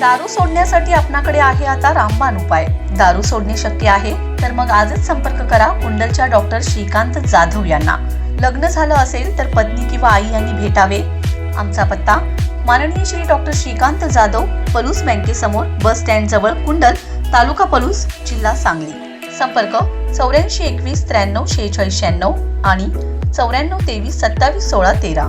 दारू सोडण्यासाठी आपणाकडे आहे आता रामबाण उपाय. दारू सोडणे शक्य आहे? तर मग आजच संपर्क करा कुंडलच्या डॉक्टर श्रीकांत जाधव यांना. लग्न झालं असेल तर पत्नी किंवा आई यांनी भेटावे. आमचा पत्ता माननीय श्री डॉक्टर श्रीकांत जाधव पलूस बँकेसमोर बस स्टँड जवळ कुंडल तालुका पलूस जिल्हा सांगली. संपर्क चौऱ्याऐंशी एकवीस त्र्याण्णव शेहेचाळीस शहाण्णव आणि चौऱ्याण्णव तेवीस सत्तावीस सोळा तेरा.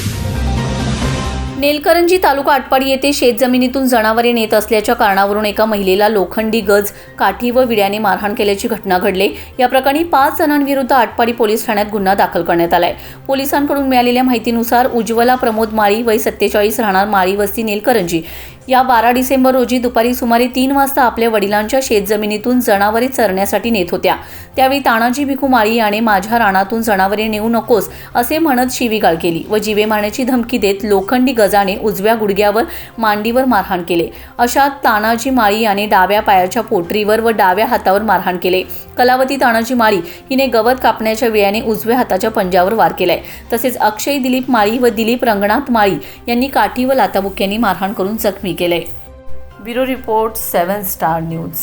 Nelkaranji taluka Atpadi येथे शेतजमिनीतून जनावरे नेत असल्याच्या कारणावरून एका महिलेला लोखंडी गज काठी व विड्याने मारहाण केल्याची घटना घडली. या प्रकरणी पाच जणांविरुद्ध आटपाडी पोलीस ठाण्यात गुन्हा दाखल करण्यात आलाय. पोलिसांकडून मिळालेल्या माहितीनुसार उज्ज्वला प्रमोद माळी वय सत्तेचाळीस राहणार माळी वस्ती नेलकरंजी. या बारा डिसेंबर रोजी दुपारी सुमारे तीन वाजता आपल्या वडिलांच्या शेतजमिनीतून जनावरे चरण्यासाठी नेत होत्या. त्यावेळी तानाजी भिकू माळी याने माझ्या रानातून जनावरे नेऊ नकोस असे म्हणत शिवीगाळ केली व जीवे मारण्याची धमकी देत लोखंडी गज गजाने उजव्या गुडघ्यावर मांडीवर मारहाण केले. अशा तानाजी माळी याने डाव्या पायाच्या पोटरीवर व डाव्या हातावर मारहाण केले. कलावती तानाजी माळी हिने गवत कापण्याच्या वेळाने उजव्या हाताच्या पंजावर वार केलाय. तसेच अक्षय दिलीप माळी व दिलीप रंगनाथ माळी यांनी काठी व लाताबुक्यांनी मारहाण करून जखमी केले bureau report seven star news.